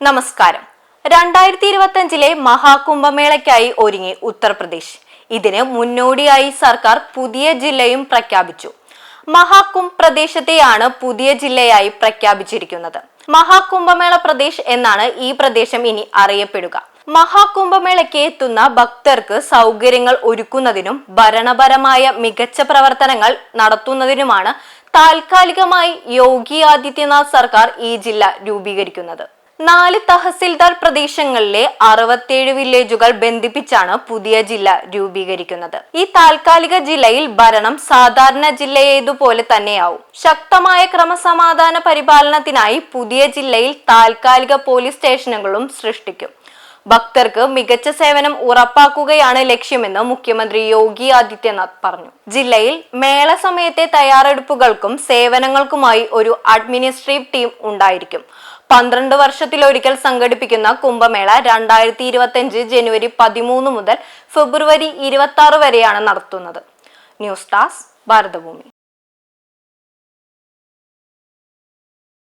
നമസ്കാരം. രണ്ടായിരത്തി ഇരുപത്തിയഞ്ചിലെ മഹാകുംഭമേളയ്ക്കായി ഒരുങ്ങി ഉത്തർപ്രദേശ്. ഇതിന് മുന്നോടിയായി സർക്കാർ പുതിയ ജില്ലയും പ്രഖ്യാപിച്ചു. മഹാകുംഭ് പ്രദേശത്തെയാണ് പുതിയ ജില്ലയായി പ്രഖ്യാപിച്ചിരിക്കുന്നത്. മഹാകുംഭമേള പ്രദേശ് എന്നാണ് ഈ പ്രദേശം ഇനി അറിയപ്പെടുക. മഹാകുംഭമേളയ്ക്ക് എത്തുന്ന ഭക്തർക്ക് സൗകര്യങ്ങൾ ഒരുക്കുന്നതിനും ഭരണപരമായ മികച്ച പ്രവർത്തനങ്ങൾ നടത്തുന്നതിനുമാണ് താൽക്കാലികമായി യോഗി ആദിത്യനാഥ് സർക്കാർ ഈ ജില്ല രൂപീകരിക്കുന്നത്. നാല് തഹസിൽദാർ പ്രദേശങ്ങളിലെ അറുപത്തിയേഴ് വില്ലേജുകൾ ബന്ധിപ്പിച്ചാണ് പുതിയ ജില്ല രൂപീകരിക്കുന്നത്. ഈ താൽക്കാലിക ജില്ലയിൽ ഭരണം സാധാരണ ജില്ലയേതുപോലെ തന്നെയാവും. ശക്തമായ ക്രമസമാധാന പരിപാലനത്തിനായി പുതിയ ജില്ലയിൽ താൽക്കാലിക പോലീസ് സ്റ്റേഷനുകളും സൃഷ്ടിക്കും. ഭക്തർക്ക് മികച്ച സേവനം ഉറപ്പാക്കുകയാണ് ലക്ഷ്യമെന്ന് മുഖ്യമന്ത്രി യോഗി ആദിത്യനാഥ് പറഞ്ഞു. ജില്ലയിൽ മേള സമയത്തെ തയ്യാറെടുപ്പുകൾക്കും സേവനങ്ങൾക്കുമായി ഒരു അഡ്മിനിസ്ട്രേറ്റീവ് ടീം ഉണ്ടായിരിക്കും. പന്ത്രണ്ട് വർഷത്തിലൊരിക്കൽ സംഘടിപ്പിക്കുന്ന കുംഭമേള രണ്ടായിരത്തി ഇരുപത്തി ജനുവരി പതിമൂന്ന് മുതൽ ഫെബ്രുവരി ഇരുപത്തി വരെയാണ് നടത്തുന്നത്. ന്യൂസ് ടാസ് ഭാരതഭൂമി.